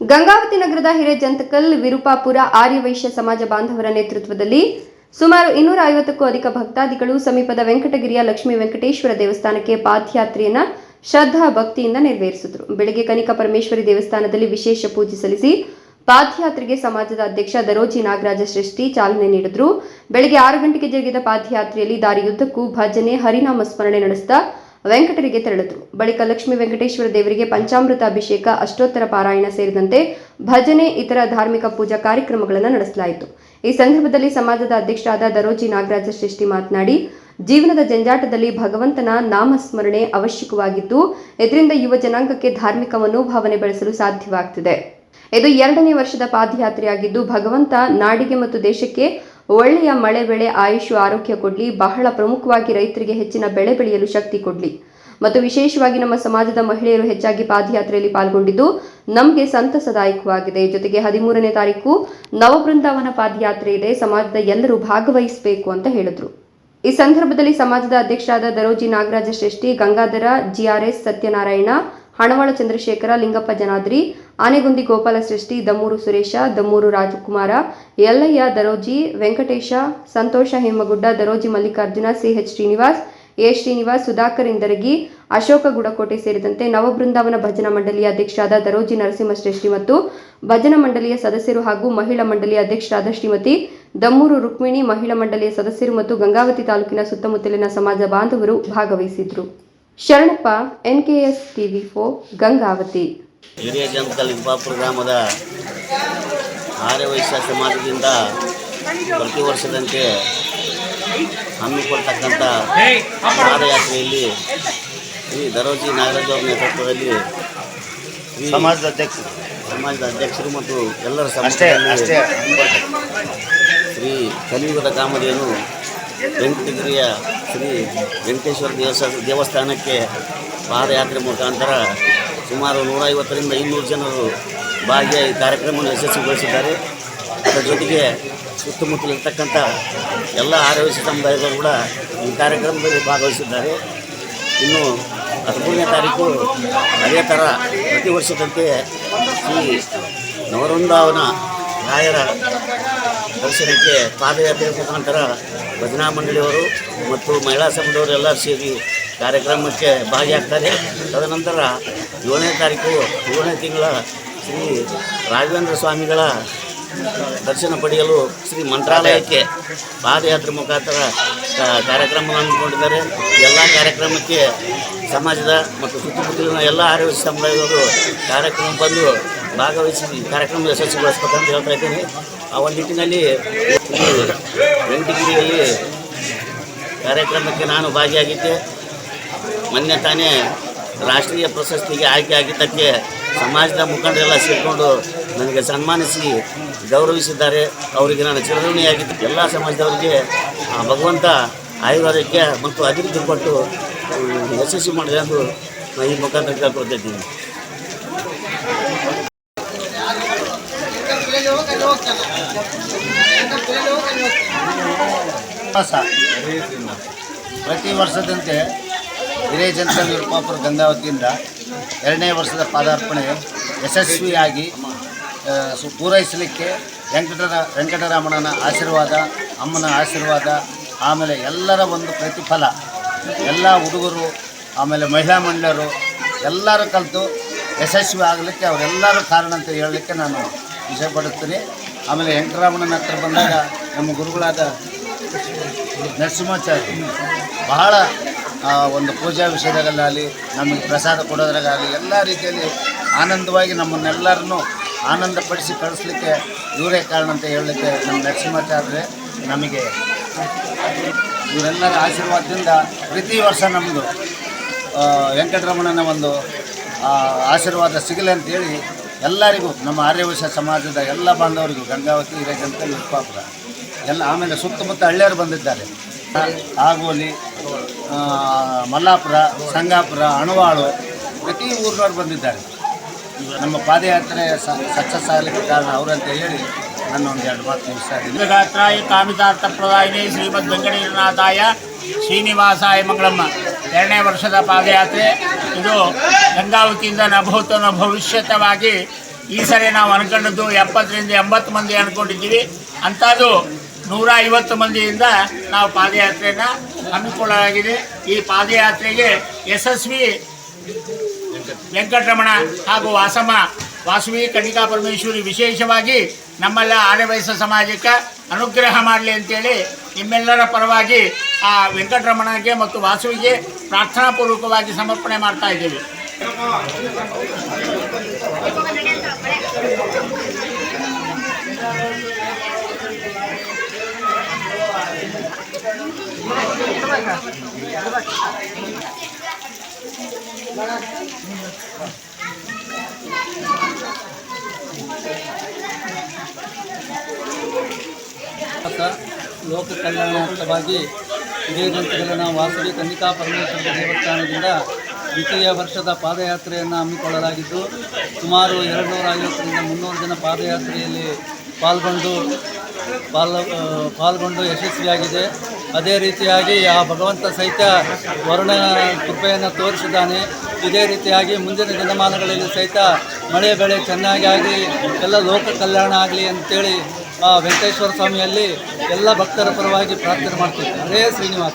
ಗಂಗಾವತಿ ನಗರದ ಹಿರೇಜಂತಕಲ್ ವಿರುಪಾಪುರ ಆರ್ಯವೈಶ್ಯ ಸಮಾಜ ಬಾಂಧವರ ನೇತೃತ್ವದಲ್ಲಿ ಸುಮಾರು ಇನ್ನೂರ ಐವತ್ತಕ್ಕೂ ಅಧಿಕ ಭಕ್ತಾದಿಗಳು ಸಮೀಪದ ವೆಂಕಟಗಿರಿಯ ಲಕ್ಷ್ಮೀ ವೆಂಕಟೇಶ್ವರ ದೇವಸ್ಥಾನಕ್ಕೆ ಪಾದಯಾತ್ರೆಯನ್ನ ಶ್ರದ್ಧಾ ಭಕ್ತಿಯಿಂದ ನೆರವೇರಿಸಿದರು. ಬೆಳಗ್ಗೆ ಕನಿಕಾ ಪರಮೇಶ್ವರಿ ದೇವಸ್ಥಾನದಲ್ಲಿ ವಿಶೇಷ ಪೂಜೆ ಸಲ್ಲಿಸಿ ಪಾದಯಾತ್ರೆಗೆ ಸಮಾಜದ ಅಧ್ಯಕ್ಷ ದರೋಜಿ ನಾಗರಾಜ ಶ್ರೇಷ್ಠಿ ಚಾಲನೆ ನೀಡಿದ್ರು. ಬೆಳಗ್ಗೆ ಆರು ಗಂಟೆಗೆ ಜರುಗಿದ ಪಾದಯಾತ್ರೆಯಲ್ಲಿ ದಾರಿಯುದ್ದಕ್ಕೂ ಭಜನೆ, ಹರಿನಾಮ ಸ್ಮರಣೆ ನಡೆಸಿದ ವೆಂಕಟರಿಗೆ ತೆರಳಿದ್ರು. ಬಳಿಕ ಲಕ್ಷ್ಮೀ ವೆಂಕಟೇಶ್ವರ ದೇವರಿಗೆ ಪಂಚಾಮೃತ ಅಭಿಷೇಕ, ಅಷ್ಟೋತ್ತರ ಪಾರಾಯಣ ಸೇರಿದಂತೆ ಭಜನೆ, ಇತರ ಧಾರ್ಮಿಕ ಪೂಜಾ ಕಾರ್ಯಕ್ರಮಗಳನ್ನು ನಡೆಸಲಾಯಿತು. ಈ ಸಂದರ್ಭದಲ್ಲಿ ಸಮಾಜದ ಅಧ್ಯಕ್ಷರಾದ ದರೋಜಿ ನಾಗರಾಜ ಶ್ರೇಷ್ಠಿ ಮಾತನಾಡಿ, ಜೀವನದ ಜಂಜಾಟದಲ್ಲಿ ಭಗವಂತನ ನಾಮಸ್ಮರಣೆ ಅವಶ್ಯಕವಾಗಿದ್ದು, ಇದರಿಂದ ಯುವ ಜನಾಂಗಕ್ಕೆ ಧಾರ್ಮಿಕ ಮನೋಭಾವನೆ ಬೆಳೆಸಲು ಸಾಧ್ಯವಾಗ್ತಿದೆ. ಇದು ಎರಡನೇ ವರ್ಷದ ಪಾದಯಾತ್ರೆಯಾಗಿದ್ದು, ಭಗವಂತ ನಾಡಿಗೆ ಮತ್ತು ದೇಶಕ್ಕೆ ಒಳ್ಳೆಯ ಮಳೆ ಬೆಳೆ ಆಯುಷು ಆರೋಗ್ಯ ಕೊಡ್ಲಿ, ಬಹಳ ಪ್ರಮುಖವಾಗಿ ರೈತರಿಗೆ ಹೆಚ್ಚಿನ ಬೆಳೆ ಬೆಳೆಯಲು ಶಕ್ತಿ ಕೊಡ್ಲಿ. ಮತ್ತು ವಿಶೇಷವಾಗಿ ನಮ್ಮ ಸಮಾಜದ ಮಹಿಳೆಯರು ಹೆಚ್ಚಾಗಿ ಪಾದಯಾತ್ರೆಯಲ್ಲಿ ಪಾಲ್ಗೊಂಡಿದ್ದು ನಮಗೆ ಸಂತಸದಾಯಕವಾಗಿದೆ. ಜೊತೆಗೆ ಹದಿಮೂರನೇ ತಾರೀಕು ನವಬೃಂದಾವನ ಪಾದಯಾತ್ರೆ ಇದೆ. ಸಮಾಜದ ಎಲ್ಲರೂ ಭಾಗವಹಿಸಬೇಕು ಅಂತ ಹೇಳಿದ್ರು. ಈ ಸಂದರ್ಭದಲ್ಲಿ ಸಮಾಜದ ಅಧ್ಯಕ್ಷರಾದ ದರೋಜಿ ನಾಗರಾಜ ಶ್ರೇಷ್ಠಿ, ಗಂಗಾಧರ, ಜಿಆರ್ಎಸ್, ಸತ್ಯನಾರಾಯಣ ಹಣವಾಳ ಚಂದ್ರಶೇಖರ, ಲಿಂಗಪ್ಪ ಜನಾದ್ರಿ, ಆನೆಗುಂದಿ ಗೋಪಾಲ ಸೃಷ್ಟಿ, ದಮ್ಮೂರು ಸುರೇಶ, ದಮ್ಮೂರು ರಾಜಕುಮಾರ ಯಲ್ಲಯ್ಯ ದರೋಜಿ, ವೆಂಕಟೇಶ, ಸಂತೋಷ ಹೇಮಗುಡ್ಡ, ದರೋಜಿ ಮಲ್ಲಿಕಾರ್ಜುನ, ಸಿಎಚ್ ಶ್ರೀನಿವಾಸ್, ಎ. ಶ್ರೀನಿವಾಸ್, ಸುಧಾಕರ್ ಇಂದರಗಿ, ಅಶೋಕ ಗುಡಕೋಟೆ ಸೇರಿದಂತೆ ನವಬೃಂದಾವನ ಭಜನಾ ಮಂಡಳಿಯ ಅಧ್ಯಕ್ಷರಾದ ದರೋಜಿ ನರಸಿಂಹ ಶ್ರೇಷ್ಠಿ ಮತ್ತು ಭಜನಾ ಮಂಡಳಿಯ ಸದಸ್ಯರು ಹಾಗೂ ಮಹಿಳಾ ಮಂಡಳಿಯ ಅಧ್ಯಕ್ಷರಾದ ಶ್ರೀಮತಿ ದಮ್ಮೂರು ರುಕ್ಮಿಣಿ, ಮಹಿಳಾ ಮಂಡಳಿಯ ಸದಸ್ಯರು ಮತ್ತು ಗಂಗಾವತಿ ತಾಲೂಕಿನ ಸುತ್ತಮುತ್ತಲಿನ ಸಮಾಜ ಬಾಂಧವರು ಭಾಗವಹಿಸಿದ್ರು. Sharanappa N K S TV four Gangavathi. ಹಿರಿಯ ಜನಕಲ್ ಇಂಪಾಪುರ ಗ್ರಾಮದ ಆರ್ಯವೈಶ್ಯ ಸಮಾಜದಿಂದ ಪ್ರತಿ ವರ್ಷದಂತೆ ಹಮ್ಮಿಕೊಳ್ತಕ್ಕಂಥ ಪಾದಯಾತ್ರೆಯಲ್ಲಿ ಶ್ರೀ ದರೋಜಿ ನಾಗರಾಜ್ ಅವರ ನೇತೃತ್ವದಲ್ಲಿ ಸಮಾಜದ ಅಧ್ಯಕ್ಷರು. ಸಮಾಜದ ಅಧ್ಯಕ್ಷರು ಮತ್ತು ಎಲ್ಲರ ಅಷ್ಟೇ ಅಷ್ಟೇ. ಸಮ್ಮುಖದಲ್ಲಿ ಶ್ರೀ ಕಲಿಯುಗದ ಕಾಮಧೇನು ವೆಂಕಟಗಿರಿಯ ಶ್ರೀ ವೆಂಕಟೇಶ್ವರ ದೇವಸ್ಥಾನ ದೇವಸ್ಥಾನಕ್ಕೆ ಪಾದಯಾತ್ರೆ ಮುಖಾಂತರ ಸುಮಾರು ನೂರೈವತ್ತರಿಂದ ಇನ್ನೂರು ಜನರು ಭಾಗಿಯಾಗಿ ಕಾರ್ಯಕ್ರಮವನ್ನು ಯಶಸ್ವಿಗೊಳಿಸಿದ್ದಾರೆ. ಅದರ ಜೊತೆಗೆ ಸುತ್ತಮುತ್ತಲಿರ್ತಕ್ಕಂಥ ಎಲ್ಲ ಆರೋಗ್ಯ ಸಮುದಾಯದವರು ಕೂಡ ಈ ಕಾರ್ಯಕ್ರಮದಲ್ಲಿ ಭಾಗವಹಿಸಿದ್ದಾರೆ. ಇನ್ನು ಹದಿಮೂರನೇ ತಾರೀಕು ಅದೇ ಥರ ಪ್ರತಿ ವರ್ಷದಂತೆ ಶ್ರೀ ನವವೃಂದಾವನ ರಾಯರ ದರ್ಶನಕ್ಕೆ ಪಾದಯಾತ್ರೆ ಮುಖಾಂತರ ಭಜನಾ ಮಂಡಳಿಯವರು ಮತ್ತು ಮಹಿಳಾ ಸಂಘದವರು ಎಲ್ಲ ಸೇರಿ ಕಾರ್ಯಕ್ರಮಕ್ಕೆ ಭಾಗಿಯಾಗ್ತಾರೆ. ತದನಂತರ ಏಳನೇ ತಾರೀಕು ಏಳನೇ ತಿಂಗಳ ಶ್ರೀ ರಾಘವೇಂದ್ರ ಸ್ವಾಮಿಗಳ ದರ್ಶನ ಪಡೆಯಲು ಶ್ರೀ ಮಂತ್ರಾಲಯಕ್ಕೆ ಪಾದಯಾತ್ರೆ ಮುಖಾಂತರ ಕಾರ್ಯಕ್ರಮವನ್ನು ಹಮ್ಮಿಕೊಂಡಿದ್ದಾರೆ ಎಲ್ಲ ಕಾರ್ಯಕ್ರಮಕ್ಕೆ ಸಮಾಜದ ಮತ್ತು ಸುತ್ತಮುತ್ತಲಿನ ಎಲ್ಲ ಆರೋಗ್ಯ ಸಮುದಾಯದವರು ಕಾರ್ಯಕ್ರಮ ಬಂದು ಭಾಗವಹಿಸಿ ಕಾರ್ಯಕ್ರಮ ಯಶಸ್ವಿಗೊಳಿಸ್ಬೇಕಂತ ಹೇಳ್ತಾ ಇದ್ದೀನಿ. ಆ ಒಂದು ನಿಟ್ಟಿನಲ್ಲಿ ಈ ವೆಂಕಟಗಿರಿಯಲ್ಲಿ ಕಾರ್ಯಕ್ರಮಕ್ಕೆ ನಾನು ಭಾಗಿಯಾಗಿದ್ದೆ. ಮೊನ್ನೆ ತಾನೇ ರಾಷ್ಟ್ರೀಯ ಪ್ರಶಸ್ತಿಗೆ ಆಯ್ಕೆ ಆಗಿದ್ದಕ್ಕೆ ಸಮಾಜದ ಮುಖಂಡರೆಲ್ಲ ಸೇರಿಕೊಂಡು ನನಗೆ ಸನ್ಮಾನಿಸಿ ಗೌರವಿಸಿದ್ದಾರೆ. ಅವರಿಗೆ ನಾನು ಚಿರಋಣಿಯಾಗಿದ್ದೆ. ಎಲ್ಲ ಸಮಾಜದವರಿಗೆ ಆ ಭಗವಂತ ಆಯುರ್ವೇದಕ್ಕೆ ಮತ್ತು ಅಭಿವೃದ್ಧಿ ಕೊಟ್ಟು ಯಶಸ್ವಿ ಮಾಡಿದೆ ಎಂದು ನಾನು ಈ ಮುಖಾಂತರ ಕೇಳ್ಕೊಳ್ತಿದ್ದೀನಿ ಪ್ರತಿ ವರ್ಷದಂತೆ ಹಿರಿಯ ಜನತಾ ನಿರ್ಮಾಪುರ ಗಂಗಾವತಿಯಿಂದ ಎರಡನೇ ವರ್ಷದ ಪಾದಾರ್ಪಣೆ ಯಶಸ್ವಿಯಾಗಿ ಪೂರೈಸಲಿಕ್ಕೆ ವೆಂಕಟರ, ವೆಂಕಟರಮಣನ ಆಶೀರ್ವಾದ, ಅಮ್ಮನ ಆಶೀರ್ವಾದ, ಆಮೇಲೆ ಎಲ್ಲರ ಒಂದು ಪ್ರತಿಫಲ. ಎಲ್ಲ ಹುಡುಗರು, ಆಮೇಲೆ ಮಹಿಳಾ ಮಂಡಳರು ಎಲ್ಲರೂ ಕಲಿತು ಯಶಸ್ವಿ ಆಗಲಿಕ್ಕೆ ಅವರೆಲ್ಲರೂ ಕಾರಣ ಅಂತ ಹೇಳಲಿಕ್ಕೆ ನಾನು ಇಷ್ಟಪಡುತ್ತೀನಿ. ಆಮೇಲೆ ವೆಂಕಟರಾಮಣ್ಣನ ಹತ್ರ ಬಂದಾಗ ನಮ್ಮ ಗುರುಗಳಾದ ನರಸಿಂಹಾಚಾರ್ಯ. ಬಹಳ ಒಂದು ಪೂಜಾ ವಿಷಯದಾಗಲ್ಲಾಗಲಿ ನಮಗೆ ಪ್ರಸಾದ ಕೊಡೋದ್ರಾಗಲಿ, ಎಲ್ಲ ರೀತಿಯಲ್ಲಿ ಆನಂದವಾಗಿ ನಮ್ಮನ್ನೆಲ್ಲರನ್ನೂ ಆನಂದಪಡಿಸಿ ಕಳಿಸ್ಲಿಕ್ಕೆ ಇವರೇ ಕಾರಣ ಅಂತ ಹೇಳಲಿಕ್ಕೆ ನಮ್ಮ ನರಸಿಂಹಾಚಾರ್ಯರೇ ನಮಗೆ ಇವರೆಲ್ಲರ ಆಶೀರ್ವಾದದಿಂದ ಪ್ರತಿ ವರ್ಷ ನಮ್ಮದು ವೆಂಕಟರಮಣನ ಒಂದು ಆಶೀರ್ವಾದ ಸಿಗಲಿ ಅಂತೇಳಿ ಎಲ್ಲರಿಗೂ, ನಮ್ಮ ಆರ್ಯವಶ್ಯ ಸಮಾಜದ ಎಲ್ಲ ಬಾಂಧವರಿಗೂ, ಗಂಗಾವತಿ, ಹಿರೇಕಂತ ವಿರುಪಾಪುರ ಎಲ್ಲ ಆಮೇಲೆ ಸುತ್ತಮುತ್ತ ಹಳ್ಳಿಯರು ಬಂದಿದ್ದಾರೆ. ಆಗೋಲಿ ಮಲ್ಲಾಪುರ, ಸಂಗಾಪುರ, ಅಣವಾಳು, ಪ್ರತಿ ಊರಿನವ್ರು ಬಂದಿದ್ದಾರೆ. ನಮ್ಮ ಪಾದಯಾತ್ರೆ ಸಕ್ಸಸ್ ಆಗಲಿಕ್ಕೆ ಕಾರಣ ಅವರಂತ ಹೇಳಿ ನಾನು ಒಂದು ಎರಡು ಮಾತು ಮುಗಿಸ್ತಾ ಇದ್ದೀನಿ. ಗಾತ್ರಾಯ ಕಾಮಿತಾರ್ಥ ಪ್ರದಾಯಿನಿ ಶ್ರೀಮದ್ ವೆಂಕಟೇಶ್ವರನಾಥಾಯ ಶ್ರೀನಿವಾಸಾಯ ಮಂಗಳಮ್ಮ. ಎರಡನೇ ವರ್ಷದ ಪಾದಯಾತ್ರೆ. ಇದು ಗಂಗಾವತಿಯಿಂದ ನಭೂತ ಭವಿಷ್ಯತವಾಗಿ ಈ ಸರಿ ನಾವು ಅನ್ಕೊಂಡದ್ದು ಎಪ್ಪತ್ತರಿಂದ ಎಂಬತ್ತು ಮಂದಿ ಅನ್ಕೊಂಡಿದ್ದೀವಿ. ಅಂಥದ್ದು ನೂರ ಐವತ್ತು ಮಂದಿಯಿಂದ ನಾವು ಪಾದಯಾತ್ರೆಯನ್ನು ಹಮ್ಮಿಕೊಳ್ಳಲಾಗಿದೆ ಈ ಪಾದಯಾತ್ರೆಗೆ ಯಶಸ್ವಿ ವೆಂಕಟರಮಣ ಹಾಗೂ ವಾಸಮ್ಮ, ವಾಸವಿ ಕಣಿಕಾ ಪರಮೇಶ್ವರಿ ವಿಶೇಷವಾಗಿ ನಮ್ಮೆಲ್ಲ ಆರ್ಯವಯಸ್ಸ ಸಮಾಜಕ್ಕೆ ಅನುಗ್ರಹ ಮಾಡಲಿ ಅಂತೇಳಿ ನಿಮ್ಮೆಲ್ಲರ ಪರವಾಗಿ ಆ ವೆಂಕಟರಮಣಗೆ ಮತ್ತು ವಾಸುವಿಗೆ ಪ್ರಾರ್ಥನಾಪೂರ್ವಕವಾಗಿ ಸಮರ್ಪಣೆ ಮಾಡ್ತಾ ಇದ್ದೀವಿ ಅಂತ ಲೋಕ ಕಲ್ಯಾಣಾರ್ಥವಾಗಿ ಇದೇ ವಾಸವಿ ಕನ್ನಿಕಾ ಪರಮೇಶ್ವರ ದೇವಸ್ಥಾನದಿಂದ ದ್ವಿತೀಯ ವರ್ಷದ ಪಾದಯಾತ್ರೆಯನ್ನು ಹಮ್ಮಿಕೊಳ್ಳಲಾಗಿದ್ದು, ಸುಮಾರು ಎರಡು ನೂರ ಐವತ್ತರಿಂದ ಮುನ್ನೂರು ಜನ ಪಾದಯಾತ್ರೆಯಲ್ಲಿ ಪಾಲ್ಗೊಂಡು, ಪಾಲ್ ಪಾಲ್ಗೊಂಡು ಯಶಸ್ವಿಯಾಗಿದೆ. ಅದೇ ರೀತಿಯಾಗಿ ಆ ಭಗವಂತ ಸಹಿತ ವರುಣ ಕೃಪೆಯನ್ನು ತೋರಿಸಿದ್ದಾನೆ. ಇದೇ ರೀತಿಯಾಗಿ ಮುಂದಿನ ದಿನಮಾನಗಳಲ್ಲಿ ಸಹಿತ ಮಳೆ, ಬೆಳೆ ಚೆನ್ನಾಗಿ ಆಗಲಿ, ಎಲ್ಲ ಲೋಕ ಕಲ್ಯಾಣ ಆಗಲಿ ಅಂತೇಳಿ ವೆಂಕಟೇಶ್ವರ ಸ್ವಾಮಿಯಲ್ಲಿ ಎಲ್ಲ ಭಕ್ತರ ಪರವಾಗಿ ಪ್ರಾರ್ಥನೆ ಮಾಡ್ತಿದ್ದೆ ಹರೇ ಶ್ರೀನಿವಾಸ.